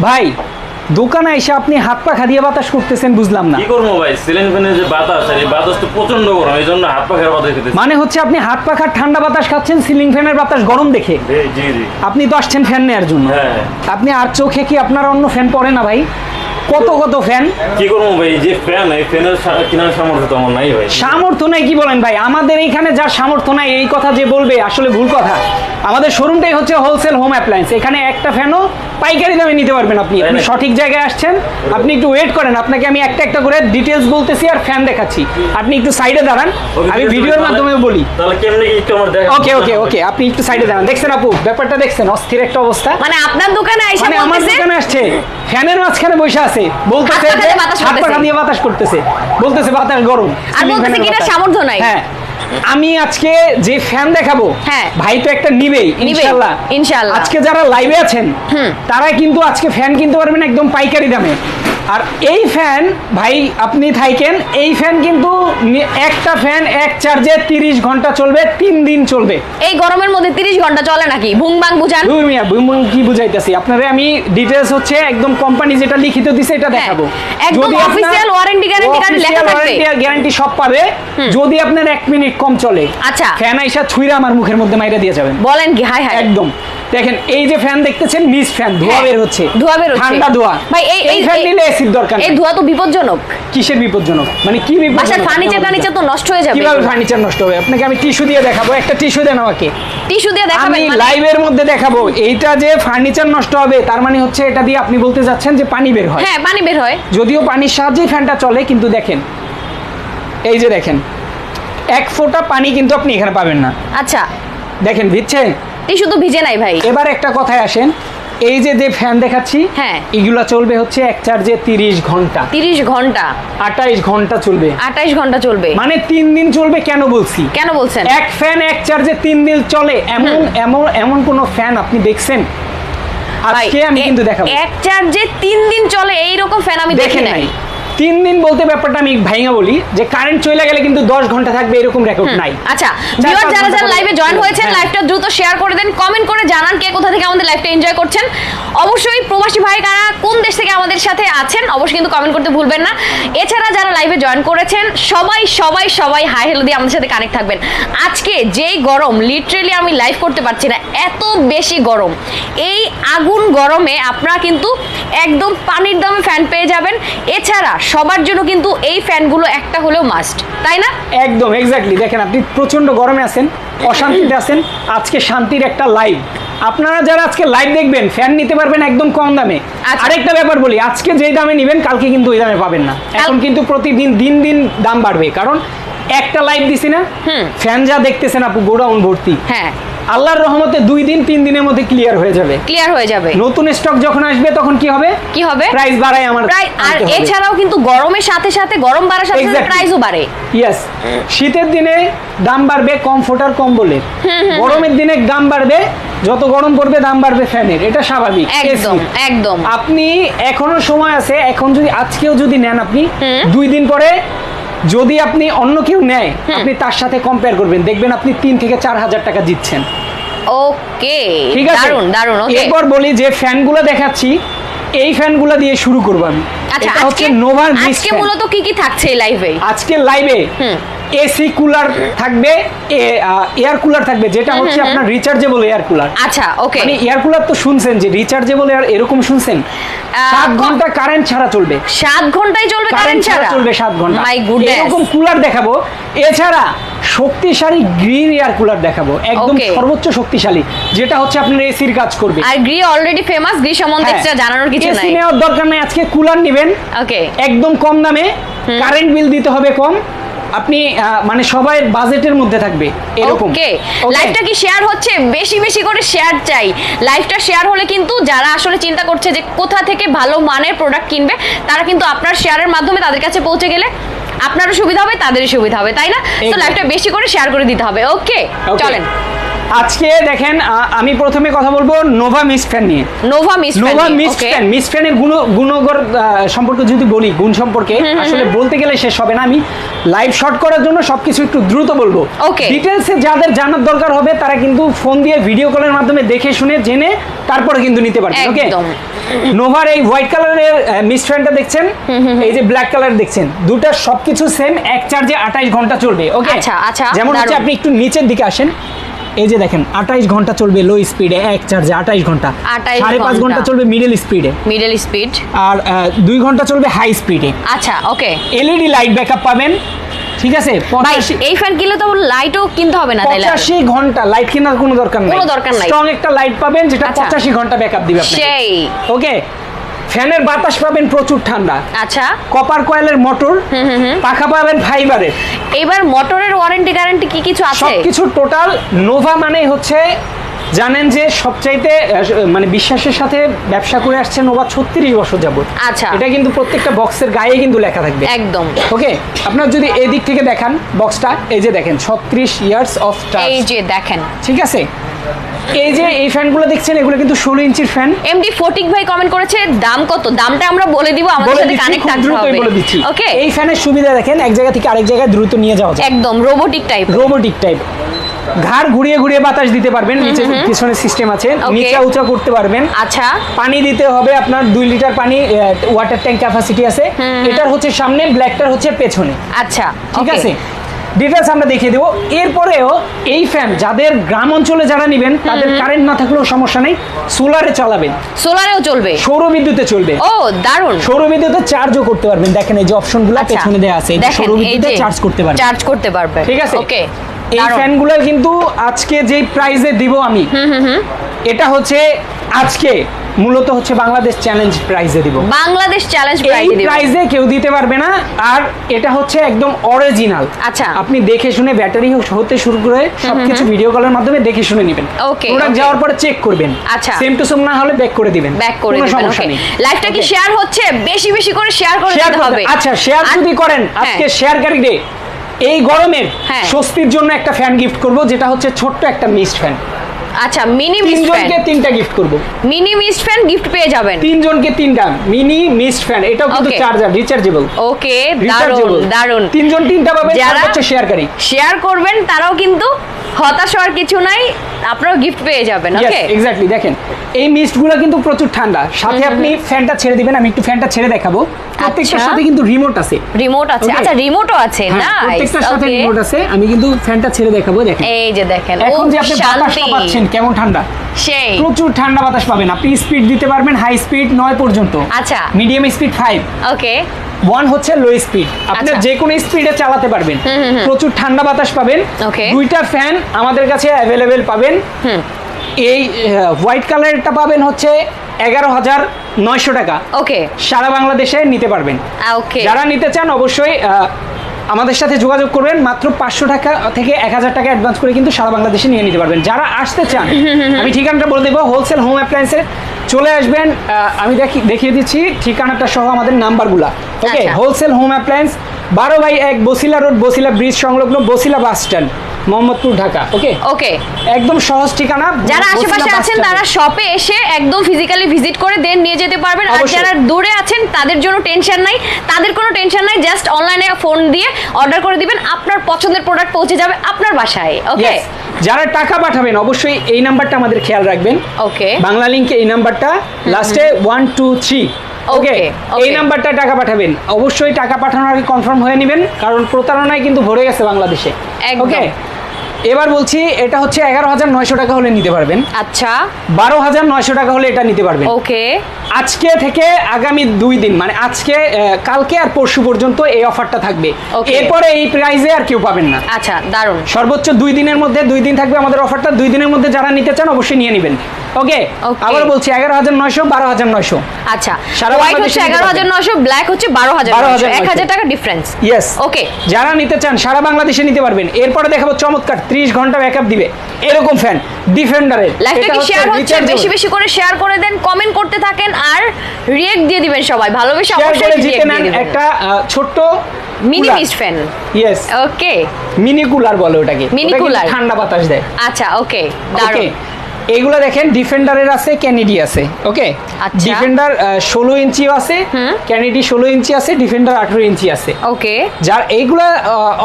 ভাই দোকানে এসে আপনি হাত পা খাদিয়ে বাতাস করতেছেন বুঝলাম না। কি করব ভাই? সিলিং ফ্যানের যে বাতাস আর এই বাতাস তো প্রচণ্ড গরম এই জন্য হাত পাখার বাতাস খেতে মানে হচ্ছে আপনি হাত পাখার ঠান্ডা বাতাস খাচ্ছেন সিলিং ফ্যানের বাতাস গরম দেখে? জি জি আপনি তো আসছেন ফ্যান নেওয়ার জন্য। হ্যাঁ হ্যাঁ। আপনি আর চোখে কি আপনার অন্য ফ্যান পড়ে না ভাই? কত কত ফ্যান কি করব ভাই? যে ফ্যান এই ফ্যানের সা- কেনার সামর্থ্য তো আমার নাই ভাই। সামর্থ্য নাই কি বলেন ভাই? আমাদের এইখানে যার সামর্থ্য নাই এই কথা যে বলবে আসলে ভুল কথা। আমাদের শোরুমটাই হচ্ছে হোলসেল হোম অ্যাপ্লায়েন্স এখানে একটা ফ্যানও পাইকারি দামে নিতে পারবেন আপনি। আপনি সঠিক জায়গায় আসছেন আপনি একটু ওয়েট করেন। আপনাকে আমি একটা একটা করে ডিটেলস বলতেছি আর ফ্যান দেখাচ্ছি। আপনি একটু সাইডে দাঁড়ান। আমি ভিডিওর মাধ্যমে বলি। তাহলে কেমনি কি একটু আমার দেখা ওকে ওকে ওকে আপনি একটু সাইডে দাঁড়ান। দেখছেন আপু? ব্যাপারটা দেখছেন অস্থির একটা অবস্থা। মানে আপনার দোকানে আইসা মানে আমার দোকানে আসছে ফ্যানের মাঝখানে বসে আছে বলতেছে হাত দিয়ে বাতাস করতেছে। বলতেছে বাতাস গরম আর বলতেছে fan কি না সামর্থ্য নাই। হ্যাঁ আমি আজকে যে ফ্যান দেখাবো হ্যাঁ। ভাই তো একটা নিবেই নিবেই, ইনশাআল্লাহ ইনশাআল্লাহ। আজকে যারা লাইভে আছেন হুম। তারা কিন্তু আজকে ফ্যান কিনতে পারবেন একদম পাইকারি দামে আর এই ফ্যান ভাই আপনি থাইকেন এই ফ্যান কিন্তু একটা ফ্যান এক চার্জে তিরিশ ঘণ্টা চলবে তিন দিন চলবে। এই গরমের মধ্যে 30 ঘণ্টা চলে নাকি? ভুং বাং বুঝান। মিয়া বুম কি বুঝাইতেছি? আপনারে আমি ডিটেলস হচ্ছে একদম কোম্পানি যেটা লিখিত দিছে এটা দেখাবো। হ্যাঁ, একদম official warranty guarantee card লেখা থাকবে। গ্যারান্টি সব পাবে যদি আপনার এক মিনিট কম চলে। আচ্ছা। ফ্যান আইসা ছুঁড়ে আমার মুখের মধ্যে মাইরা দিয়ে যাবেন। বলেন কি? হাই হাই। একদম। দেখেন এই যে ফ্যান দেখতেছেন মিস ফ্যান ধোয়া বের হচ্ছে। ধোঁয়া বের হচ্ছে। ঠান্ডা ধোয়া। ভাই, এই- এই ফ্যান নিলে এসির দরকার এই। ধোয়া তো বিপজ্জনক। কিসের বিপজ্জনক? মানে কি বিপজ্জনক? বাসার ফার্নিচার ফার্নিচার তো নষ্ট হয়ে যাবে। কীভাবে ফার্নিচার নষ্ট হবে? আপনাকে আমি টিস্যু দিয়ে দেখাবো। একটা টিস্যু দেন আমাকে। টিস্যু দিয়ে দেখাবেন আমি মানে লাইভের মধ্যে দেখাবো। এইটা যে ফার্নিচার নষ্ট হবে তার মানে হচ্ছে এটা দিয়ে আপনি বলতে যাচ্ছেন যে পানি বের হয়। হ্যাঁ পানি বের হয়। যদিও পানির সাহায্যেই ফ্যানটা চলে কিন্তু দেখেন। এই যে দেখেন এক ফোঁটা পানি কিন্তু আপনি এখানে পাবেন না। আচ্ছা। দেখেন ভিজছে? টিস্যু শুধু ভিজে নাই ভাই। এবার একটা কথায় আসেন এই যে যে ফ্যান দেখাচ্ছি হ্যাঁ। এগুলা চলবে হচ্ছে এক চার্জে তিরিশ ঘণ্টা। 30 ঘণ্টা। আঠাইশ ঘণ্টা চলবে। 28 ঘণ্টা চলবে। মানে তিন দিন চলবে কেন বলছি? কেন বলছেন? এক ফ্যান এক চার্জে তিন দিন চলে এমন এমন এমন কোন ফ্যান আপনি দেখছেন? আজকে আমি কিন্তু দেখাবো। এক চার্জে তিন দিন চলে এইরকম ফ্যান আমি দেখি নাই। তিন দিন বলতে ব্যাপারটা আমি ভাইঙা বলি যে কারেন্ট চলে গেলে কিন্তু দশ ঘণ্টা থাকবে এরকম রেকর্ড নাই। আচ্ছা যারা যারা লাইভে জয়েন হয়েছেন হ্যাঁ। লাইভটা দ্রুত শেয়ার করে দেন কমেন্ট করে জানান কে কোথা থেকে আমাদের লাইভটা এনজয় করছেন। অবশ্যই প্রবাসী ভাই কারা কোন দেশ থেকে আমাদের সাথে আছেন অবশ্যই কিন্তু কমেন্ট করতে ভুলবেন না। এছাড়া যারা লাইভে জয়েন করেছেন সবাই সবাই সবাই হাই হ্যালো দিয়ে আমাদের সাথে কানেক্ট থাকবেন। আজকে যেই গরম লিটারেলি আমি লাইভ করতে পারছি না এত বেশি গরম। এই আগুন গরমে আপনারা কিন্তু একদম পানির দামে ফ্যান পেয়ে যাবেন। এছাড়া সবার জন্য কিন্তু এই ফ্যানগুলো একটা হলেও মাস্ট তাই না? একদম এক্স্যাক্টলি দেখেন আপনি প্রচণ্ড গরমে আছেন অশান্তিতে আছেন। আজকে শান্তির একটা লাইভ আপনারা যারা আজকে লাইভ দেখবেন ফ্যান নিতে পারবেন একদম কম দামে। আচ্ছা। আরেকটা ব্যাপার বলি আজকে যেই দামে নেবেন কালকে কিন্তু ওই দামে পাবেন না। এখন কিন্তু প্রতিদিন দিন দিন দাম বাড়বে। কারণ একটা লাইভ দিছি না। ফ্যান যা দেখতেছেন আপু গোডাউন ভর্তি। হ্যাঁ। আল্লাহর রহমতে দুই দিন তিন দিনের মধ্যে ক্লিয়ার হয়ে যাবে। ক্লিয়ার হয়ে যাবে। নতুন স্টক যখন আসবে তখন কি হবে? কি হবে? প্রাইস বাড়ায় আমার আর এছাড়াও কিন্তু গরমের সাথে সাথে গরম বাড়ার সাথে সাথে প্রাইসও বাড়ে। ইয়েস শীতের দিনে দাম বাড়বে কমফোর্টার কম্বলের। গরমের দিনে দাম বাড়বে যত গরম পড়বে দাম বাড়বে ফ্যানের। এটা স্বাভাবিক। একদম একদম। আপনি এখনও সময় আছে এখন যদি আজকেও যদি নেন আপনি দুই দিন পরে যদি আপনি অন্য কেউ নেয় আপনি তার সাথে কম্পেয়ার করবেন। দেখবেন আপনি তিন থেকে চার হাজার টাকা জিতছেন। ওকে। ঠিক আছে? দারুণ দারুণ ওকে। এরপর বলি যে ফ্যানগুলো দেখাচ্ছি এই ফ্যানগুলো দিয়ে শুরু করব আমি। আচ্ছা আজকে নোভার আজকে মূলত কি কি থাকছে এই লাইভে আজকে লাইভে হুম। এসি কুলার থাকবে এয়ার কুলার থাকবে যেটা হচ্ছে আপনার রিচার্জেবল এয়ার কুলার আচ্ছা ওকে মানে এয়ার কুলার তো শুনছেন যে রিচার্জেবল এয়ার এরকম শুনছেন? সাত ক- ঘণ্টা কারেন্ট ছাড়া চলবে। সাত ঘন্টায় চলবে কারেন্ট ছাড়া চলবে সাত ঘণ্টা। মাই গুডনেস এরকম কুলার দেখাবো। এছাড়া শক্তিশালী গ্রিন এয়ার কুলার দেখাবো। একদম সর্বোচ্চ শক্তিশালী যেটা হচ্ছে আপনার এসির কাজ করবে। আর গ্রি অলরেডি ফেমাস গ্রি সম্বন্ধে হ্যাঁ। extra জানানোর কিছু নাই। নেওয়ার দরকার নাই আজকে কুলার নেবেন। ওকে একদম কম দামে। কারেন্ট বিল দিতে হবে কম। আপনি মানে সবাই বাজেটের মধ্যে থাকবে এরকম। ওকে? লাইভটা কি শেয়ার হচ্ছে? বেশি বেশি করে শেয়ার চাই। লাইভটা শেয়ার হলে কিন্তু যারা আসলে চিন্তা করছে যে কোথা থেকে ভালো মানের প্রোডাক্ট কিনবে তারা কিন্তু আপনার শেয়ারের মাধ্যমে তাদের কাছে পৌঁছে গেলে আপনারও সুবিধা হবে তাদেরই সুবিধা হবে তাই না? তো লাইফটা লাইভটা বেশি করে শেয়ার করে দিতে হবে। ওকে চলেন। আজকে দেখেন আমি প্রথমে কথা বলব নোভা মিস ফ্যান নিয়ে। Nova mist Nova mist fan mist ফ্যানের গুণ গুণগর সম্পর্কে যদি বলি গুণ সম্পর্কে আসলে বলতে গেলে শেষ হবে না। আমি লাইভ শর্ট করার জন্য সবকিছু একটু দ্রুত বলব. ডিটেলসে যাদের জানার দরকার হবে তারা কিন্তু ফোন দিয়ে ভিডিও কলের মাধ্যমে দেখে শুনে জেনে তারপরে কিন্তু নিতে পারবেন ওকে একদম। নোভার এই হোয়াইট কালারের মিস ফ্যানটা দেখছেন? এই যে ব্ল্যাক কালার দেখছেন দুটা সবকিছু সেম এক চার্জে আঠাইশ ঘণ্টা চলবে ওকে আচ্ছা, আচ্ছা, যেমন হচ্ছে আপনি একটু নিচের দিকে আসেন। এই যে দেখেন আঠাইশ ঘণ্টা চলবে লো স্পিডে এক চার্জে আঠাইশ ঘণ্টা। 28 সাড়ে পাঁচ ঘণ্টা। চলবে মিডল স্পিডে মিডল স্পিড আর দুই ঘণ্টা চলবে হাই স্পিডে আচ্ছা ওকে এলইডি লাইট ব্যাকআপ পাবেন ঠিক আছে? ভাই এই ফ্যান কিনলে তো লাইটও কিনতে হবে না তাইলে। আর। পঁচাশি ঘণ্টা লাইট কেনার কোনো দরকার নাই। কোনো দরকার নাই। স্ট্রং একটা লাইট পাবেন যেটা আচ্ছা। পঁচাশি ঘণ্টা ব্যাকআপ দিবে আপনাকে। সেই। ওকে ফ্যানের বাতাস পাবেন প্রচুর ঠান্ডা। আচ্ছা। কপার কয়েলের মোটর পাখা পাবেন ফাইবারের। এবার মোটরের ওয়ারেন্টি গ্যারান্টি কি কিছু আছে? সবকিছু টোটাল নোভা মানে হচ্ছে জানেন যে সবচাইতে মানে বিশ্বাসের সাথে ব্যবসা করে আসছে নোভা ছত্রিশ বছর যাবত আচ্ছা। এটা কিন্তু প্রত্যেকটা বক্সের গায়ে কিন্তু লেখা থাকবে। একদম। ওকে আপনার যদি এই দিক থেকে দেখান বক্সটা এই যে দেখেন ছত্রিশ ইয়ার্স অফ এই যে দেখেন। ঠিক আছে? এই যে এই ফ্যানগুলো দেখছেন এগুলো কিন্তু ষোলো ইঞ্চির ফ্যান। এমডি ফটিক ভাই কমেন্ট করেছে দাম কত? দামটা আমরা বলে দিব আমাদের সাথে কানেক্ট থাকতে হবে। ওকে এই ফ্যানের সুবিধা দেখেন এক জায়গা থেকে আরেক জায়গায় দ্রুত নিয়ে যাওয়া যায়। একদম রোবোটিক টাইপ রোবোটিক টাইপ ঘাড় ঘুরিয়ে ঘুরিয়ে বাতাস দিতে পারবেন নিচে পিছনে সিস্টেম আছে. নিচে উঁচা করতে পারবেন। আচ্ছা। পানি দিতে হবে আপনার দুই লিটার পানি ওয়াটার ট্যাঙ্ক ক্যাপাসিটি আছে। এটার হচ্ছে সামনে ব্ল্যাকটার হচ্ছে পেছনে। আচ্ছা ঠিক আছে? ডিটেলস আমরা দেখিয়ে দেবো। এরপরেও এই ফ্যান যাদের গ্রাম অঞ্চলে যারা নেবেন তাদের কারেন্ট না থাকলেও সমস্যা নেই সোলারে চালাবেন। সোলারেও চলবে? সৌর বিদ্যুতে চলবে। ও দারুণ সৌর বিদ্যুতে চার্জও করতে পারবেন। দেখেন এই যে অপশনগুলো আচ্ছা। পেছনে দেওয়া আছে সৌর বিদ্যুতে চার্জ করতে পারবেন। চার্জ করতে পারবে। ঠিক আছে? ওকে এই ফ্যানগুলো কিন্তু আজকে যেই প্রাইজে দিব আমি এটা হচ্ছে আজকে মূলত হচ্ছে বাংলাদেশ চ্যালেঞ্জ প্রাইজে দিব। বাংলাদেশ চ্যালেঞ্জ এই প্রাইজ দিবে। প্রাইজে কেউ দিতে পারবে না আর এটা হচ্ছে একদম অরিজিনাল আচ্ছা। আপনি দেখে শুনে ব্যাটারি হতে শুরু করে সবকিছু ভিডিও কলের মাধ্যমে দেখে শুনে নেবেন। Okay, প্রোডাক্ট যাওয়ার পরে চেক করবেন। আচ্ছা। সেম টু সেম না হলে ব্যাক করে দিবেন। ব্যাক করে দিবেন সমস্যা ওকে নেই। লাইভটা কি শেয়ার হচ্ছে? বেশি বেশি করে শেয়ার করে শেয়ার দিতে হবে। আচ্ছা শেয়ার যদি করেন হ্যাঁ। আজকে শেয়ারকারী ডে এই গরমের হ্যাঁ। স্বস্তির জন্য একটা ফ্যান গিফট করব যেটা হচ্ছে ছোট্ট একটা মিস্ট ফ্যান আচ্ছা মিনি তিনজনকে তিনটা গিফট করব। মিনি মিস্ট ফ্যান গিফট পেয়ে যাবেন। তিনজনকে তিনটা মিনি মিস্ট ফ্যান এটাও কিন্তু চার্জার রিচার্জেবল ওকে দারুণ দারুণ তিনজন তিনটা পাবে যারা- হচ্ছে শেয়ারকারী শেয়ার করবেন তারাও কিন্তু হতাশ হওয়ার কিছু নাই আপনারাও গিফট পেয়ে যাবেন ওকে এক্স্যাক্টলি দেখেন এই মিস্টগুলো কিন্তু প্রচুর ঠান্ডা। সাথে আপনি ফ্যানটা ছেড়ে দিবেন আমি একটু ফ্যানটা ছেড়ে দেখাবো। প্রত্যেকটার আচ্ছা। সাথে কিন্তু রিমোট আছে। রিমোট আছে. আচ্ছা রিমোটও আছে হ্যাঁ, না প্রত্যেকটার সাথে রিমোট আছে আমি কিন্তু ফ্যানটা ছেড়ে দেখাবো দেখেন। এই যে দেখেন এখন যে আপনি বাতাসটা শান্তি। পাচ্ছেন কেমন ঠান্ডা। সেই। প্রচুর ঠান্ডা বাতাস পাবেন। আপনি স্পিড দিতে পারবেন হাই স্পিড নয় পর্যন্ত। আচ্ছা। Medium speed five okay one হচ্ছে লো স্পিড আপনি। যে কোনো স্পিডে চালাতে পারবেন। প্রচুর ঠান্ডা বাতাস পাবেন। দুইটা ফ্যান আমাদের কাছে অ্যাভেলেবেল পাবেন। এই হোয়াইট কালারটা পাবেন হচ্ছে এগারো হাজার নয়শো টাকা। ওকে সারা বাংলাদেশে নিতে পারবেন। ওকে যারা নিতে চান অবশ্যই আমাদের সাথে যোগাযোগ করবেন মাত্র পাঁচশো টাকা থেকে এক হাজার টাকা অ্যাডভান্স করে কিন্তু সারা বাংলাদেশে নিয়ে নিতে পারবেন। যারা আসতে চান আমি ঠিকানাটা বলে দেবো হোলসেল হোম অ্যাপ্লায়েন্সের চলে আসবেন। আমি দেখি দেখিয়ে দিচ্ছি ঠিকানাটা সহ আমাদের নাম্বারগুলা। ওকে। হোলসেল হোম অ্যাপ্লায়েন্স বারো বাই এক বসিলা রোড বসিলা ব্রিজ সংলগ্ন Basila bus stand Mohammadpur Dhaka okay okay একদম সহজ ঠিকানা যারা আশেপাশে আছেন তারা শপে এসে একদম ফিজিক্যালি ভিজিট করে দেন নিয়ে যেতে পারবেন। আর। যারা দূরে আছেন তাদের জন্য টেনশন নাই। তাদের কোনো টেনশন নাই জাস্ট অনলাইনে ফোন দিয়ে অর্ডার করে দিবেন। আপনার পছন্দের প্রোডাক্ট পৌঁছে যাবে আপনার বাসায় ওকে যারা টাকা পাঠাবেন অবশ্যই এই নাম্বারটা আমাদের খেয়াল রাখবেন। ওকে বাংলা লিঙ্কে এই নাম্বারটা লাস্টে ওয়ান টু থ্রি ওকে. এই নাম্বারটা টাকা পাঠাবেন। অবশ্যই টাকা পাঠানোর আগে কনফার্ম হয়ে নেবেন কারণ প্রতারণায় কিন্তু ভরে গেছে বাংলাদেশে। ওকে এবার বলছি এটা হচ্ছে এগারো হাজার নয়শো টাকা হলে নিতে পারবেন। আচ্ছা। বারো হাজার নয়শো টাকা হলে এটা নিতে পারবেন। ওকে। আজকে থেকে আগামী দুই দিন মানে আজকে কালকে আর পরশু পর্যন্ত এই অফারটা থাকবে. এরপরে এই প্রাইজে আর কেউ পাবেন না। আচ্ছা দারুণ। সর্বোচ্চ দুই দিনের মধ্যে দুই দিন থাকবে আমাদের অফারটা। দুই দিনের মধ্যে যারা নিতে চান অবশ্যই নিয়ে নেবেন। ওকে আবার বলছি এগারো হাজার নয়শো বারো হাজার নয়শো। আচ্ছা সারা হোয়াইট হচ্ছে নিতে এগারো হাজার নশো ব্ল্যাক হচ্ছে 12,900 টাকা ডিফারেন্স ওকে যারা নিতে চান সারা বাংলাদেশে নিতে পারবেন। এরপরে দেখাবো চমৎকার ত্রিশ ঘণ্টা ব্যাকআপ দিবে। এরকম ফ্যান ডিফেন্ডারের শেয়ার হচ্ছে বেশি বেশি করে শেয়ার করে দেন কমেন্ট করতে থাকেন আর রিয়েক্ট দিয়ে দিবেন সবাই। ভালোবেসে অবশ্যই জিতে নেন একটা ছোট্ট mini mist fan yes okay mini cooler বলে ওটাকে। কিন্তু cooler। ঠান্ডা বাতাস দেয়। আচ্ছা ওকে ওকে দারুণ। এইগুলো দেখেন ডিফেন্ডারের আছে ক্যানিডি আছে ওকে? আচ্ছা। ডিফেন্ডার ষোলো ইঞ্চিও আছে ক্যানিডি ষোলো ইঞ্চি আছে ডিফেন্ডার আঠেরো ইঞ্চি আছে। ওকে। যার এইগুলা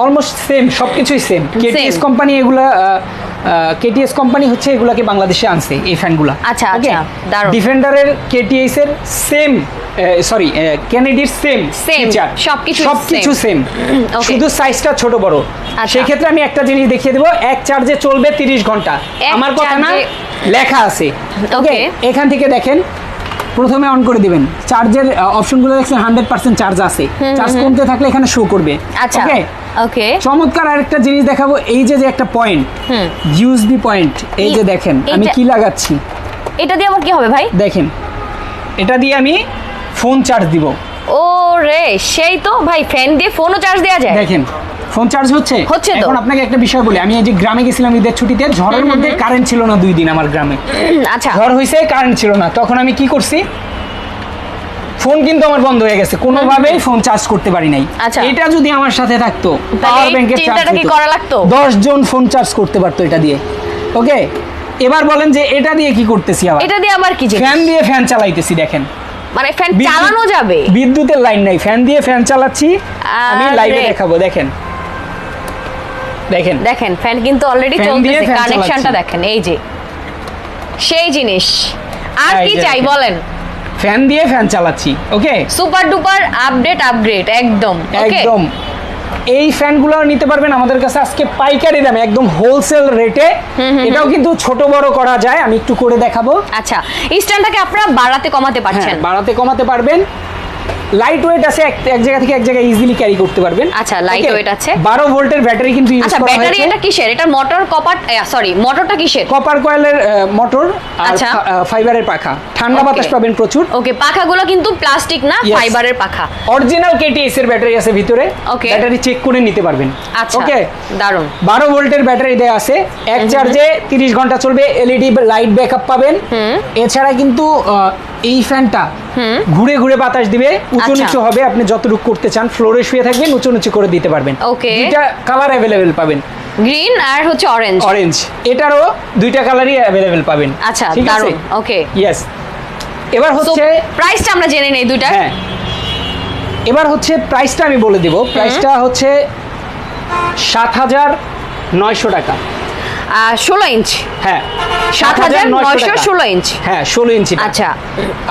অলমোস্ট সেম সবকিছুই সেম কেটিএস. কোম্পানি এগুলা কেটিএস কোম্পানি হচ্ছে এগুলাকে বাংলাদেশে আনছে এই ফ্যানগুলা আচ্ছা, আচ্ছা। ডিফেন্ডারের কেটিএস এর সেম সরি ক্যানেডির সেম Same, সবকিছু সবকিছু সেম. শুধু সাইজটা ছোট বড়। আচ্ছা। সেই ক্ষেত্রে আমি একটা জিনিস দেখিয়ে দেবো এক চার্জে চলবে তিরিশ ঘণ্টা। আমার কথা না লেখা আছে। ওকে এখান থেকে দেখেন প্রথমে অন করে দিবেন। চার্জের অপশনগুলো দেখছেন হান্ড্রেড পার্সেন্ট চার্জ আছে। চার্জ কমতে থাকলে এখানে শো করবে। আচ্ছা। ওকে ওকে চমৎকার আরেকটা জিনিস দেখাবো এই যে যে একটা পয়েন্ট। ইউএসবি পয়েন্ট এই যে দেখেন আমি কি লাগাচ্ছি? এটা দিয়ে আমার কি হবে ভাই? দেখেন এটা দিয়ে আমি ফোন চার্জ দিব। ও রে সেই তো ভাই ফ্যান দিয়ে ফোনও চার্জ দেওয়া যায়। দেখেন ফোন চার্জ হচ্ছে। হচ্ছে তো। এখন আপনাকে একটা বিষয় বলি আমি এই যে গ্রামে গেছিলাম ঈদের ছুটিতে ঝড়ের মধ্যে কারেন্ট ছিল না দুই দিন আমার গ্রামে। আচ্ছা। ঝড় হয়েছে কারেন্ট ছিল না। তখন আমি কি করছি? ফোন কিন্তু আমার বন্ধ হয়ে গেছে। কোনোভাবেই ফোন চার্জ করতে পারি নাই। আচ্ছা। এটা যদি আমার সাথে থাকতো পাওয়ার ব্যাংকের চিন্তাটা চার্জ কি করা লাগতো? দশ জন ফোন চার্জ করতে পারতো এটা দিয়ে। ওকে এবার বলেন যে এটা দিয়ে কি করতেছি আবার? এটা দিয়ে আবার কি? ফ্যান দিয়ে ফ্যান চালাইতেছি দেখেন। মানে ফ্যান চালানো যাবে? বিদ্যুতের লাইন নাই। ফ্যান দিয়ে ফ্যান চালাচ্ছি। আমি লাইভে দেখাবো। দেখেন। দেখেন। দেখেন ফ্যান কিন্তু অলরেডি চলছে চলতেছে। কানেকশনটা দেখেন এই যে। সেই জিনিস। আর কি চাই বলেন। ফ্যান দিয়ে ফ্যান চালাচ্ছি okay super duper update upgrade একদম একদম। এই ফ্যানগুলো নিতে পারবেন আমাদের কাছে আজকে পাইকারি দামে একদম হোলসেল রেটে এটাও কিন্তু ছোট বড় করা যায় আমি একটু করে দেখাবো। আচ্ছা এই স্ট্যান্ডটাকে আপনারা বাড়াতে কমাতে পারছেন। হ্যাঁ বাড়াতে কমাতে পারবেন। লাইট ওয়েট আছে এক জায়গা থেকে এক জায়গায় ইজিলি ক্যারি করতে পারবেন। আচ্ছা, light weight আছে। বারো ভোল্টের ব্যাটারি কিন্তু ইউজ আচ্ছা ব্যাটারি এটা কিসের? এটা মোটর কপার সরি মোটরটা কিসের? কপার কয়েলের মোটর আর আচ্ছা। ফাইবারের পাখা। ঠান্ডা বাতাস পাবেন প্রচুর। ওকে পাখাগুলো কিন্তু প্লাস্টিক না ফাইবারের পাখা। অরিজিনাল কেটিএস এর ব্যাটারি আছে ভিতরে. ব্যাটারি চেক করে নিতে পারবেন। আচ্ছা ওকে দারুণ বারো ভোল্টের ব্যাটারি দেওয়া আছে। এক চার্জে তিরিশ ঘণ্টা চলবে। এলইডি লাইট ব্যাকআপ পাবেন। এছাড়া কিন্তু এই ফ্যানটা ঘুরে ঘুরে বাতাস দিবে। উঁচু আচ্ছা। নিচু হবে আপনি যতটুকু করতে চান ফ্লোরে শুয়ে থাকবেন উঁচু নিচু করে দিতে পারবেন। Okay. দুইটা কালার অ্যাভেলেবেল পাবেন। গ্রিন আর হচ্ছে অরেঞ্জ অরেঞ্জ এটারও দুইটা কালারই অ্যাভেলেবেল পাবেন। আচ্ছা ঠিক আছে? দারুণ ওকে ইয়েস এবার হচ্ছে প্রাইসটা আমরা জেনে নেই দুইটা হ্যাঁ। এবার হচ্ছে প্রাইসটা আমি বলে দেব। প্রাইসটা হচ্ছে সাত হাজার নয়শো টাকা। ষোলো ইঞ্চ। হ্যাঁ। সাত হাজার নয়শো ষোলো ইঞ্চ। হ্যাঁ ষোলো ইঞ্চি আচ্ছা।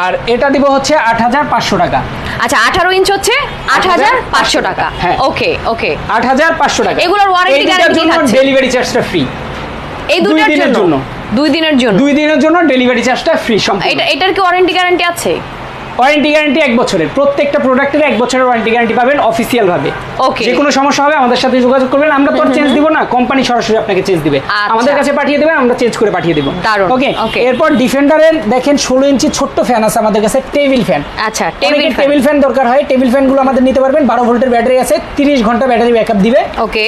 আর এটা দিব হচ্ছে আট হাজার পাঁচশো টাকা। আচ্ছা আঠারো ইঞ্চ হচ্ছে আট হাজার পাঁচশো টাকা। হ্যাঁ। ওকে ওকে। আট হাজার পাঁচশো টাকা। এগুলোর guarantee জন্য থাকছে? ডেলিভারি চার্জটা ফ্রি এই দুটার জন্য। দুই দিনের জন্য? দুই দিনের জন্য ডেলিভারি চার্জটা ফ্রি সম্পূর্ণ। এটা এটার কি ওয়ারেন্টি গ্যারান্টি আছে? ওয়ারেন্টি গ্যারান্টি এক বছরের। প্রত্যেকটা প্রোডাক্টের এক বছরের ওয়ারেন্টি গ্যারান্টি পাবেন অফিসিয়াল ভাবে Okay. যে কোনো সমস্যা হবে আমাদের সাথে যোগাযোগ করবেন। আমরা তো চেঞ্জ দিব না কোম্পানি সরাসরি আপনাকে চেঞ্জ দিবে। আচ্ছা। আমাদের কাছে পাঠিয়ে দেবেন আমরা চেঞ্জ করে পাঠিয়ে দেবো। ওকে. এরপর ডিফেন্ডারের দেখেন ষোলো ইঞ্চি ছোট্ট ফ্যান আছে আমাদের কাছে টেবিল ফ্যান আচ্ছা টেবিল টেবিল ফ্যান দরকার হয়। টেবিল ফ্যানগুলো আমাদের নিতে পারবেন বারো ভোল্টের ব্যাটারি আছে তিরিশ ঘণ্টা ব্যাটারি ব্যাকআপ দিবে। ওকে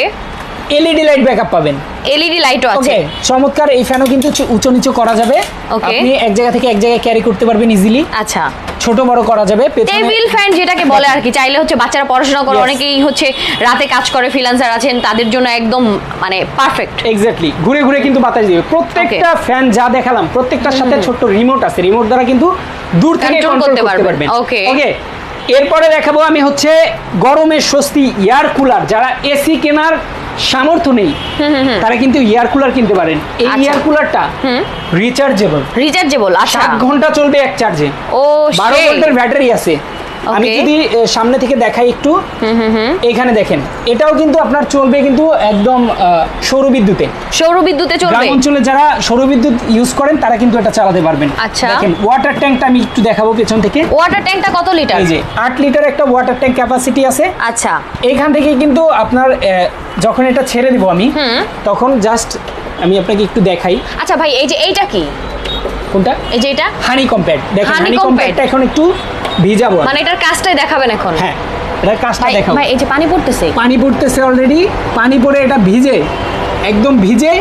এলইডি লাইট ব্যাকআপ পাবেন। এলইডি লাইটও আছে। ওকে চমৎকার। এই ফ্যানও কিন্তু উঁচু নিচু করা যাবে. আপনি এক জায়গা থেকে এক জায়গায় ক্যারি করতে পারবেন ইজিলি আচ্ছা। ছোট বড় করা যাবে টেবিল ফ্যান যেটাকে বলে আর কি চাইলে হচ্ছে বাচ্চারা পড়াশোনা করে অনেকেই হচ্ছে রাতে কাজ করে ফ্রিল্যান্সার আছেন তাদের জন্য একদম মানে পারফেক্ট এক্স্যাক্টলি ঘুরে ঘুরে কিন্তু বাতাস দিবে। প্রত্যেকটা ফ্যান যা দেখালাম প্রত্যেকটার সাথে ছোট্ট রিমোট আছে। রিমোট দ্বারা কিন্তু দূর থেকে কন্ট্রোল করতে পারবেন। Okay. ওকে এরপরে দেখাবো আমি হচ্ছে গরমের স্বস্তি এয়ার কুলার যারা এসি কেনার সামর্থ্য নেই। তারা কিন্তু এয়ার কুলার কিনতে পারেন। এই আচ্ছা। এয়ার কুলারটা রিচার্জেবল রিচার্জেবল আচ্ছা। 7 ঘণ্টা চলবে এক চার্জে ও বারো সেই। ভোল্টের ব্যাটারি আছে। আমি যদি সামনে থেকে দেখাই একটু এখানে দেখেন এটাও কিন্তু আপনার চলবে কিন্তু একদম সৌর বিদ্যুতে। সৌর বিদ্যুতে চলবে? গ্রাম অঞ্চলে যারা সৌরবিদ্যুৎ ইউজ করেন তারা কিন্তু এটা চালাতে পারবেন। আচ্ছা। দেখেন ওয়াটার ট্যাঙ্কটা আমি একটু দেখাবো পেছন থেকে। ওয়াটার ট্যাঙ্কটা কত লিটার এই যে আট লিটার একটা ওয়াটার ট্যাঙ্ক ক্যাপাসিটি আছে। আচ্ছা। এখান থেকে কিন্তু আপনার যখন এটা ছেড়ে দিব আমি তখন জাস্ট আমি আপনাকে একটু দেখাই। আচ্ছা ভাই এই যে এইটা কি? কোনটা? এই যে এটা? হানি কম্প্যাক্ট দেখেন হানি কম্প্যাক্টটা এখন একটু ভিজাবো মানে এটার কাজটাই দেখাবেন এখন। হ্যাঁ এটার কাজটা দেখাবো ভাই এই যে পানি পড়তেছে। পানি পড়তেছে অলরেডি পানি পড়ে এটা ভিজে একদম ভিজে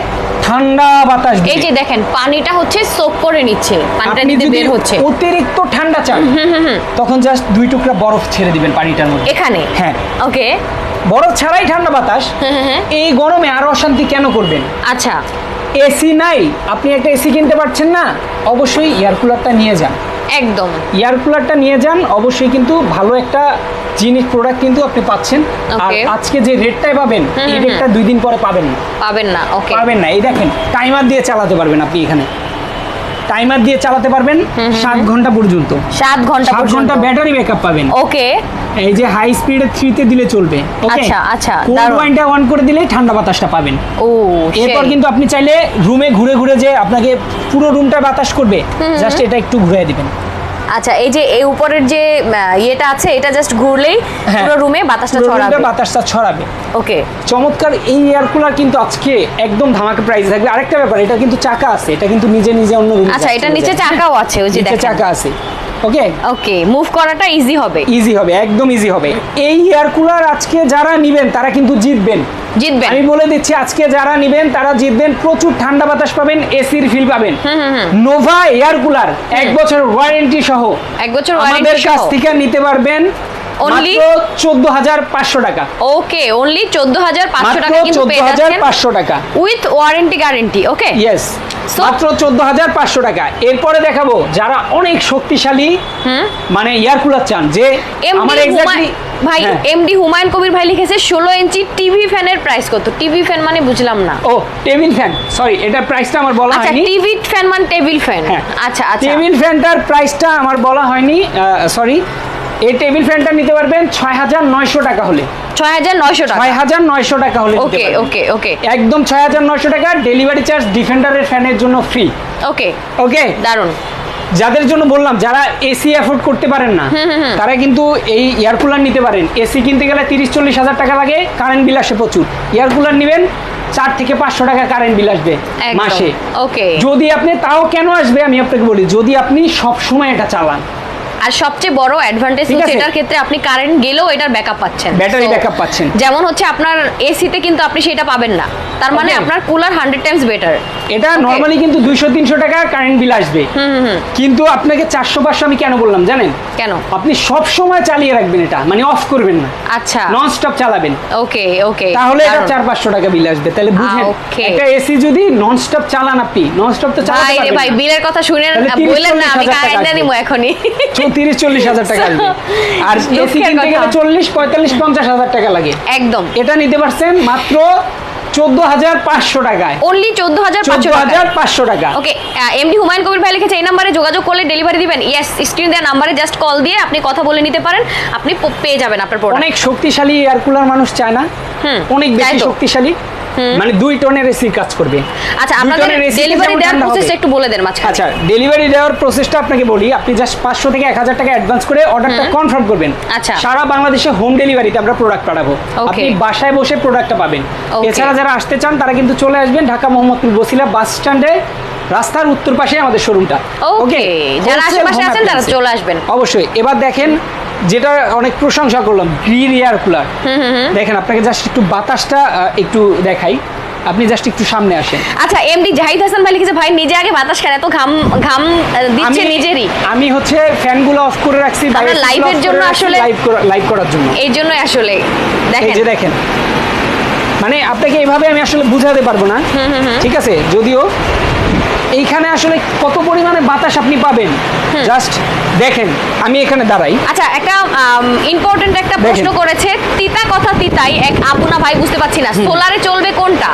ঠান্ডা বাতাস এই যে দেখেন পানিটা হচ্ছে সোক করে নিচ্ছে। পানিটা নিতে বের হচ্ছে। অতিরিক্ত ঠান্ডা চান তখন জাস্ট দুই টুকরা বরফ ছেড়ে দিবেন পানিটার মধ্যে। এখানে? হ্যাঁ। ওকে বরফ ছাড়াই ঠান্ডা বাতাস। এই গরমে আরও অশান্তি কেন করবেন? আচ্ছা। এসি নাই আপনি একটা এসি কিনতে পারছেন না অবশ্যই এয়ার কুলারটা নিয়ে যান। একদম। এয়ার কুলারটা নিয়ে যান অবশ্যই কিন্তু ভালো একটা জিনিস প্রোডাক্ট কিন্তু আপনি পাচ্ছেন। আর আজকে যে রেটটাই পাবেন এই রেটটা দুই দিন পরে পাবেন না। পাবেন না ওকে পাবেন না। এই দেখেন টাইমার দিয়ে চালাতে পারবেন আপনি এখানে। টাইমার দিয়ে চালাতে পারবেন সাত ঘণ্টা পর্যন্ত। সাত ঘণ্টা সাত ঘণ্টা ব্যাটারি ব্যাকআপ পাবেন। ওকে। এই যে হাই স্পিডে থ্রিতে দিলে চলবে ওকে? আচ্ছা, আচ্ছা, কোল্ড। ওয়াইনটা অন করে দিলে ঠান্ডা বাতাসটা পাবেন। ও এরপর কিন্তু আপনি চাইলে রুমে ঘুরে ঘুরে যে আপনাকে পুরো রুমটা বাতাস করবে জাস্ট এটা একটু ঘুরে দিবেন। আচ্ছা এই যে এই উপরের যে ইয়েটা আছে এটা জাস্ট ঘুরলেই হ্যাঁ। পুরো রুমে বাতাসটা ছড়াবে। বাতাসটা ছড়াবে। ওকে চমৎকার এই এয়ার কুলার কিন্তু আজকে একদম ধামাকা প্রাইস থাকবে। আরেকটা ব্যাপার এটা কিন্তু চাকা আছে এটা কিন্তু নিজে নিজে অন্য রুমে আচ্ছা এটা নিচে চাকাও আছে ওই যে দেখেন। চাকা আছে। ওকে ওকে মুভ করাটা ইজি হবে। ইজি হবে একদম ইজি হবে। এই এয়ার কুলার আজকে যারা নিবেন তারা কিন্তু জিতবেন। জিতবেন। আমি বলে দিচ্ছি আজকে যারা নিবেন তারা জিতবেন। প্রচুর ঠান্ডা বাতাস পাবেন এসির ফিল পাবেন। নোভা এয়ার কুলার এক বছর ওয়ারেন্টি সহ এক বছর আমাদের কাছ থেকে নিতে পারবেন টাকা। ওকে অনলি চোদ্দ হাজার পাঁচশো মাত্র টাকা কিন্তু পেয়ে যাচ্ছেন পাঁচশো টাকা। উইথ ওয়ারেন্টি গ্যারেন্টি ওকে মাত্র টাকা। এরপরে দেখাবো যারা অনেক শক্তিশালী মানে এয়ার কুলার চান যে আমার এক্স্যাক্টলি ভাই এমডি হুমায়ুন কবির ভাই লিখেছে ষোলো ইঞ্চি টিভি ফ্যানের প্রাইস কত? টিভি ফ্যান মানে বুঝলাম না। ও টেবিল ফ্যান। সরি এটা প্রাইসটা আমার বলা আচ্ছা হয়নি। টিভি ফ্যান মানে টেবিল ফ্যান। হ্যাঁ। আচ্ছা আচ্ছা। টেবিল ফ্যানটার প্রাইসটা আমার বলা হয়নি সরি এই টেবিল ফ্যানটা নিতে পারবেন ছয় হাজার নয়শো টাকা হলে। ছয় হাজার নয়শো টাকা। ছয় হাজার নয়শো টাকা হলে ওকে ওকে ওকে একদম ছয় হাজার নয়শো টাকা ডেলিভারি চার্জ ডিফেন্ডারের ফ্যানের জন্য ফ্রি ওকে ওকে দারুণ যাদের জন্য বললাম যারা এসি অ্যাফোর্ড করতে পারেন না তারা কিন্তু এই এয়ার কুলার নিতে পারেন। এসি কিনতে গেলে তিরিশ চল্লিশ হাজার টাকা লাগে কারেন্ট বিল আসে প্রচুর। এয়ার কুলার নেবেন চার থেকে পাঁচশো টাকা কারেন্ট বিল আসবে মাসে। ওকে যদি আপনি তাও কেন আসবে আমি আপনাকে বলি যদি আপনি সব সময় এটা চালান আর সবচেয়ে বড় অ্যাডভান্টেজ হচ্ছে এটার ক্ষেত্রে আপনি কারেন্ট গেলেও এটার ব্যাকআপ পাচ্ছেন। ব্যাটারি ব্যাকআপ পাচ্ছেন। যেমন হচ্ছে আপনার এসিতে কিন্তু আপনি সেটা পাবেন না। তার মানে আপনার কুলার হান্ড্রেড টাইমস বেটার এটা. নর্মালি কিন্তু দুইশো তিনশো টাকা কারেন্ট বিল আসবে। কিন্তু আপনাকে চারশো পাঁচশো আমি কেন বললাম জানেন? কেন? আপনি সব সময় চালিয়ে রাখবেন এটা মানে অফ করবেন না। আচ্ছা। নন স্টপ চালাবেন। ওকে ওকে তাহলে এটা চার পাঁচশো টাকা বিল আসবে। তাহলে বুঝেন. একটা এসি যদি নন স্টপ চালান আপনি নন স্টপ তো চালাতে পারবেন ভাই। বিলের কথা শুনে তাহলে 30 বললেন না আমি 40 হাজার টাকা কারেন্ট। নিবো এখনই। তিরিশ চল্লিশ হাজার টাকা আসবে আর এসি কিনতে গেলে চল্লিশ পঁয়তাল্লিশ পঞ্চাশ হাজার টাকা লাগে। একদম। এটা নিতে পারছেন মাত্র চোদ্দ হাজার পাঁচশো টাকায়। অনলি চৌদ্দ হাজার হাজার পাঁচশো টাকা। ওকে এমডি হুমায়ুন কবির ভাই লিখেছে এই নাম্বারে যোগাযোগ করলে ডেলিভারি দিবেন। ইয়েস স্ক্রিন দেওয়া নাম্বারে জাস্ট কল দিয়ে আপনি কথা বলে নিতে পারেন। আপনি পেয়ে যাবেন আপনার অনেক শক্তিশালী এয়ার কুলার মানুষ চায় না। হুম, অনেক বেশি শক্তিশালী। মানে দুই টনের এসি কাজ করবে। আচ্ছা আপনাদের ডেলিভারি দেওয়ার প্রসেসটা একটু বলে দেন মাঝখানে। আচ্ছা ডেলিভারি দেওয়ার প্রসেসটা আপনাকে বলি আপনি জাস্ট পাঁচশো থেকে এক হাজার টাকা অ্যাডভান্স করে অর্ডারটা কনফার্ম করবেন। আচ্ছা। সারা বাংলাদেশে হোম ডেলিভারিতে আমরা প্রোডাক্ট পাঠাবো। আপনি বাসায় বসে প্রোডাক্টটা পাবেন। এছাড়া যারা আসতে চান তারা কিন্তু চলে আসবেন ঢাকা মোহাম্মদপুর বসিলা বাস স্ট্যান্ডে রাস্তার উত্তর পাশে আমাদের শোরুমটা Okay, যারা আশেপাশে আছেন তারা চলে আসবেন। অবশ্যই। এবার দেখেন যেটা অনেক প্রশংসা করলাম গ্রিন এয়ার কুলার দেখেন আপনাকে জাস্ট একটু বাতাসটা একটু দেখাই। আপনি জাস্ট একটু সামনে আসেন। আচ্ছা এমডি জাহিদ হাসান ভাই লিখেছে ভাই নিজে আগে বাতাস খান এত ঘাম ঘাম দিচ্ছে নিজেরই। আমি হচ্ছে ফ্যানগুলো অফ করে রাখছি আমরা এর জন্য আসলে- লাইভ লাইভ করার জন্য। এই জন্য আসলে এই দেখেন যে দেখেন। মানে আপনাকে এইভাবে আমি আসলে বুঝাতে পারব না। ঠিক আছে? যদিও এইখানে আসলে কত পরিমাণে বাতাস আপনি পাবেন? জাস্ট দেখেন আমি এখানে দাঁড়াই। আচ্ছা একটা ইম্পর্টেন্ট একটা প্রশ্ন করেছে তিতা কথা তিতাই এক আপুনা ভাই বুঝতে পারছি না সোলারে চলবে কোনটা?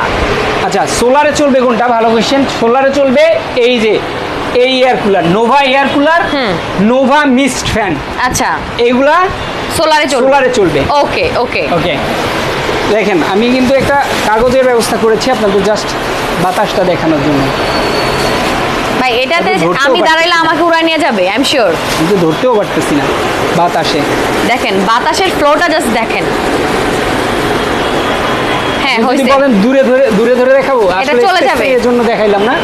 আচ্ছা সোলারে চলবে কোনটা? ভালো কোয়েশ্চেন সোলারে চলবে এই যে এই air cooler Nova air cooler Nova mist fan আচ্ছা। এইগুলা সোলারে চলবে। সোলারে চলবে। ওকে ওকে ওকে দেখেন আমি কিন্তু একটা কাগজের ব্যবস্থা করেছি আপনাদের জাস্ট বাতাসটা দেখানোর জন্য। ভাই এটাতে আমি দাঁড়াইলে আমাকে উড়াই নিয়ে যাবে আই এম শিওর কিন্তু ধরতেও পারতেছি না বাতাসে। দেখেন বাতাসের ফ্লোটা জাস্ট দেখেন। হ্যাঁ হইছে। বলেন দূরে ধরে দূরে ধরে দেখাবো। এটা আসলে চলে যাবে। এর জন্য দেখাইলাম না.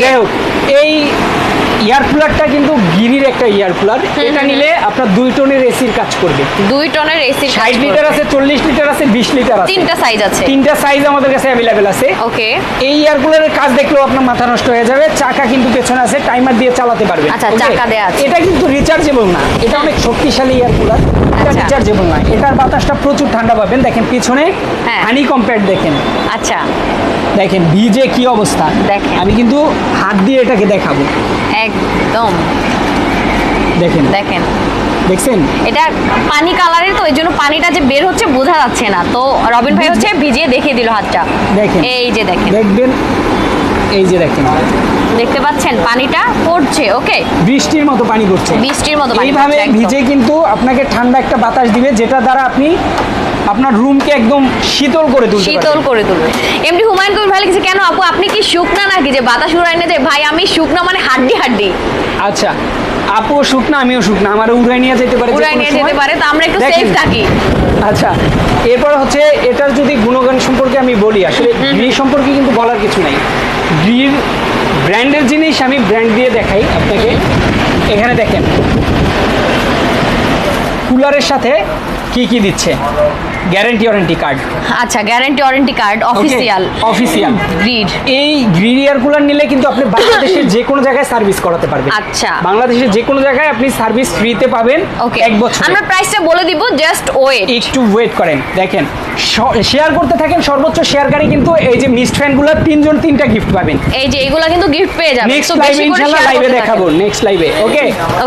যাই হোক এই এয়ার কুলারটা কিন্তু গিরির একটা এয়ার কুলার। এটা নিলে আপনার দুই টনের এসির কাজ করবে। দুই টনের এসি ষাট লিটার আছে চল্লিশ লিটার আছে বিশ লিটার আছে। তিনটা সাইজ আছে। তিনটা সাইজ আমাদের কাছে অ্যাভেলেবেল আছে। ওকে। এই এয়ার কুলারের কাজ দেখলেও আপনার মাথা নষ্ট হয়ে যাবে। চাকা কিন্তু পেছনে আছে টাইমার দিয়ে চালাতে পারবে আচ্ছা, চাকা দেয়া আছে। এটা কিন্তু রিচার্জেবল না। এটা অনেক শক্তিশালী এয়ার কুলার। এটা আচ্ছা। রিচার্জেবল না এটার বাতাসটা প্রচুর ঠান্ডা পাবেন। দেখেন পিছনে হ্যাঁ। হানি কম্প্যাক্ট দেখেন। আচ্ছা। দেখেন ভিজে কি অবস্থা। দেখেন। আমি কিন্তু হাত দিয়ে এটাকে দেখাবো। একদম। দেখেন। দেখেন। দেখছেন? এটা পানি কালারের তো এই জন্য পানিটা যে বের হচ্ছে বোঝা যাচ্ছে না। তো রবিন ভাই হচ্ছে ভিজিয়ে দেখিয়ে দিল হাতটা। দেখেন। এই যে দেখেন। দেখবেন এই যে দেখেন। দেখতে পাচ্ছেন? পানিটা পড়ছে ওকে? বৃষ্টির মতো পানি পড়ছে। বৃষ্টির মতো পানি এইভাবে ভিজে কিন্তু আপনাকে ঠান্ডা একটা বাতাস দিবে যেটা দ্বারা আপনি আপনার রুমকে একদম শীতল করে তুলবে শীতল করে তুলবে। এমনি হুমায়ুন কবির ভাই লিখেছে কেন আপু আপনি কি শুকনা নাকি যে বাতাস উড়াই না যে? ভাই আমি শুকনা মানে হাড্ডি হাড্ডি। আচ্ছা আপুও শুকনা আমিও শুকনা আমার উড়াই নিয়ে যেতে পারে উড়াই নিয়ে যেতে পারে তো আমরা একটু সেফ থাকি। আচ্ছা এরপর হচ্ছে এটার যদি গুণগান সম্পর্কে আমি বলি আসলে গ্রি সম্পর্কে কিন্তু বলার কিছু নাই। গ্রির ব্র্যান্ডের জিনিস আমি ব্র্যান্ড দিয়ে দেখাই আপনাকে। এখানে দেখেন। কুলারের সাথে কি কি দিচ্ছে? Guarantee warranty card. আচ্ছা guarantee warranty card official official grid এই গ্রিন এয়ার কুলার নিলে কিন্তু আপনি বাংলাদেশের যে কোনো জায়গায় সার্ভিস করাতে পারবেন। আচ্ছা। বাংলাদেশের যে কোনো জায়গায় আপনি সার্ভিস ফ্রিতে পাবেন ওকে এক বছর। আমরা প্রাইসটা বলে দিব জাস্ট ওয়েট একটু ওয়েট করেন দেখেন। শেয়ার করতে থাকেন সর্বোচ্চ শেয়ারকারী কিন্তু এই যে মিস্ট ফ্যানগুলো তিনজন তিনটা গিফট পাবেন। এই যে এগুলা কিন্তু গিফট পেয়ে যাবেন। নেক্সট লাইভে ইনশাআল্লাহ লাইভে দেখাবো। নেক্সট লাইভে ওকে.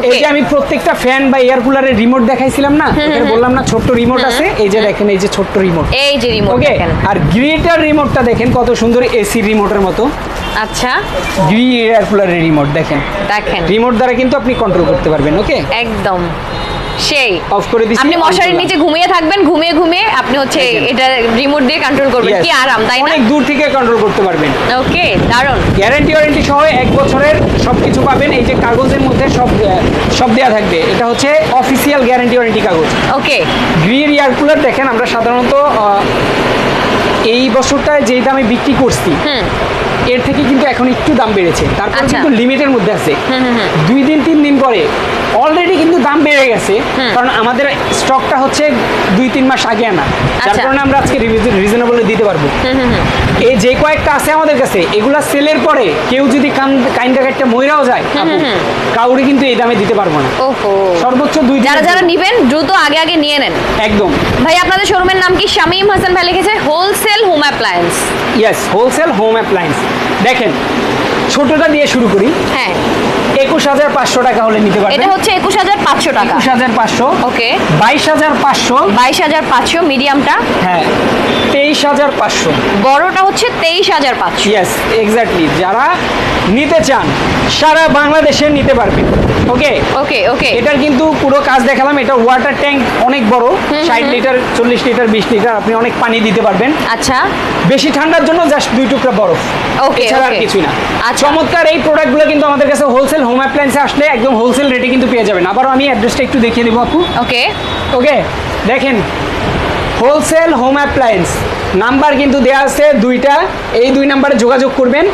এই যে আমি প্রত্যেকটা ফ্যান বা এয়ার কুলারের রিমোট দেখাইছিলাম না? বললাম না ছোট্ট রিমোট আছে। এই যে দেখেন এই যে ছোট্ট রিমোট এই যে রিমোট ওকে দেখেন। আর গ্রিটার রিমোটটা দেখেন কত সুন্দর এসি রিমোটের মতো। আচ্ছা। গ্রি এয়ার কুলারের রিমোট দেখেন। দেখেন। রিমোট দ্বারা কিন্তু আপনি কন্ট্রোল করতে পারবেন ওকে একদম। সেই। অফ করে দিচ্ছি আপনি মশারির নিচে ঘুমিয়ে থাকবেন ঘুমিয়ে ঘুমিয়ে আপনি হচ্ছে এটা রিমোট দিয়ে কন্ট্রোল করবেন। কি আরাম তাই না? অনেক দূর থেকে কন্ট্রোল করতে পারবেন। ওকে দারুণ গ্যারান্টি ওয়ারেন্টি সহ এক বছরের সব কিছু পাবেন। এই যে কাগজের মধ্যে সব সব দেওয়া থাকবে। এটা হচ্ছে অফিসিয়াল গ্যারান্টি ওয়ারেন্টি কাগজ। ওকে গ্রিন এয়ার কুলার দেখেন আমরা সাধারণত এই বছরটায় যেই দামে বিক্রি করছি হুম। এর থেকে কিন্তু এখন একটু দাম বেড়েছে। তারপর আচ্ছা। কিন্তু লিমিটের মধ্যে আছে। দুই দিন তিন দিন পরে অলরেডি কিন্তু দাম বেড়ে গেছে। কারণ আমাদের স্টকটা হচ্ছে দুই তিন মাস আগে আনা। যার আচ্ছা। কারণে আমরা আজকে রিজনেবল দিতে পারব। এই যে কয়েকটা আছে আমাদের কাছে এগুলা সেলের পরে কেউ যদি কাইন্ডা একটা ময়রাও যায়। কাউরে কিন্তু এই দামে দিতে পারব না। সর্বোচ্চ দুই যারা যারা। নিবেন দ্রুত আগে আগে নিয়ে নেন। একদম। ভাই আপনাদের শোরুমের নাম কি? শামীম হাসান ভাই লিখেছে wholesale home appliance yes wholesale home appliance দেখেন ছোটটা দিয়ে শুরু করি। হ্যাঁ। একুশ হাজার পাঁচশো টাকা হলে নিতে এটা হচ্ছে একুশ হাজার পাঁচশো টাকা। একুশ হাজার পাঁচশো। ওকে। বাইশ হাজার পাঁচশো। বাইশ হাজার পাঁচশো মিডিয়ামটা। হ্যাঁ তেইশ হাজার পাঁচশো। বড়টা হচ্ছে তেইশ হাজার পাঁচশো। ইয়েস এক্স্যাক্টলি যারা নিতে চান সারা বাংলাদেশে নিতে পারবেন। ওকে? ওকে ওকে। এটার কিন্তু পুরো কাজ দেখালাম। এটা ওয়াটার ট্যাঙ্ক অনেক বড়। ষাট লিটার চল্লিশ লিটার বিশ লিটার আপনি অনেক পানি দিতে পারবেন। আচ্ছা। বেশি ঠান্ডার জন্য জাস্ট দুই টুকরা বরফ। Okay, এছাড়া আর. কিছুই না। আচ্ছা। চমৎকার এই প্রোডাক্টগুলো কিন্তু আমাদের কাছে হোলসেল হোম অ্যাপ্লায়েন্সে আসলে একদম হোলসেল রেটে কিন্তু পেয়ে যাবেন। আবারও আমি অ্যাড্রেসটা একটু দেখিয়ে দেবো আপু। ওকে ওকে দেখেন হোলসেল হোম অ্যাপ্লায়েন্স নাম্বার কিন্তু দেওয়া আছে দুইটা এই দুই নাম্বারে যোগাযোগ করবেন।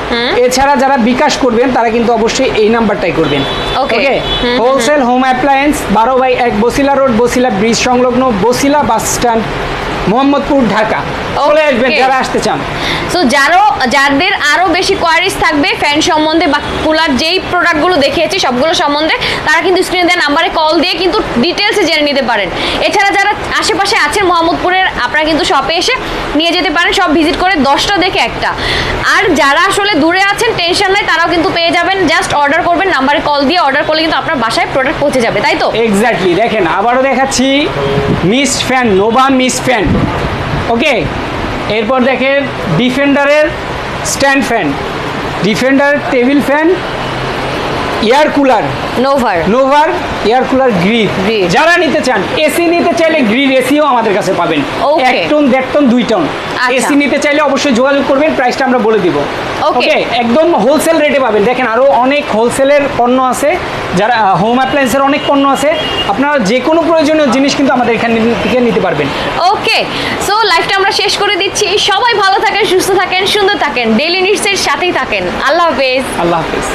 এছাড়া যারা বিকাশ করবেন তারা কিন্তু অবশ্যই এই নাম্বারটাই করবেন। ওকে হোলসেল হোম অ্যাপ্লায়েন্স বারো বাই এক বসিলা রোড বসিলা ব্রিজ সংলগ্ন বসিলা বাস স্ট্যান্ড মোহাম্মদপুর ঢাকা। চলে আসবেন যারা আসতে চান। সো যারও যাদের আরও বেশি কোয়ারিজ থাকবে ফ্যান সম্বন্ধে বা কুলার যেই প্রোডাক্টগুলো দেখিয়েছি সবগুলো সম্বন্ধে তারা কিন্তু স্ক্রিনে দেওয়া নাম্বারে কল দিয়ে কিন্তু ডিটেলসে জেনে নিতে পারেন। এছাড়া যারা আশেপাশে আছেন মোহাম্মদপুরের আপনারা কিন্তু শপে এসে নিয়ে যেতে পারেন। সব ভিজিট করে দশটা দেখে একটা। আর যারা আসলে দূরে আছেন টেনশন নাই তারাও কিন্তু পেয়ে যাবেন। জাস্ট অর্ডার করবেন নাম্বারে কল দিয়ে অর্ডার করলে কিন্তু আপনার বাসায় প্রোডাক্ট পৌঁছে যাবে তাই তো? এক্স্যাক্টলি দেখেন আবারও দেখাচ্ছি mist fan Nova mist fan okay এরপর দেখেন ডিফেন্ডারের stand fan Defender table fan air cooler. নোভার। নোভার এয়ার কুলার গ্রিড। যারা নিতে চান এসি নিতে চাইলে গ্রিড এসিও আমাদের কাছে পাবেন. এক টন দেড় টন দুই টন। আচ্ছা। এসি নিতে চাইলে অবশ্যই যোগাযোগ করবেন প্রাইসটা আমরা বলে দিব। ওকে একদম হোলসেল রেটে পাবেন। দেখেন আরও অনেক হোলসেলের পণ্য আছে যারা হোম অ্যাপ্লায়েন্সের অনেক পণ্য আছে। আপনারা যে কোনো প্রয়োজনীয় জিনিস কিন্তু আমাদের এখান থেকে নিতে পারবেন। ওকে সো লাইফটা আমরা শেষ করে দিচ্ছি। সবাই ভালো থাকেন সুস্থ থাকেন সুন্দর থাকেন। ডেইলি নিডসের সাথেই থাকেন। আল্লাহ হাফেজ। আল্লাহ হাফিজ।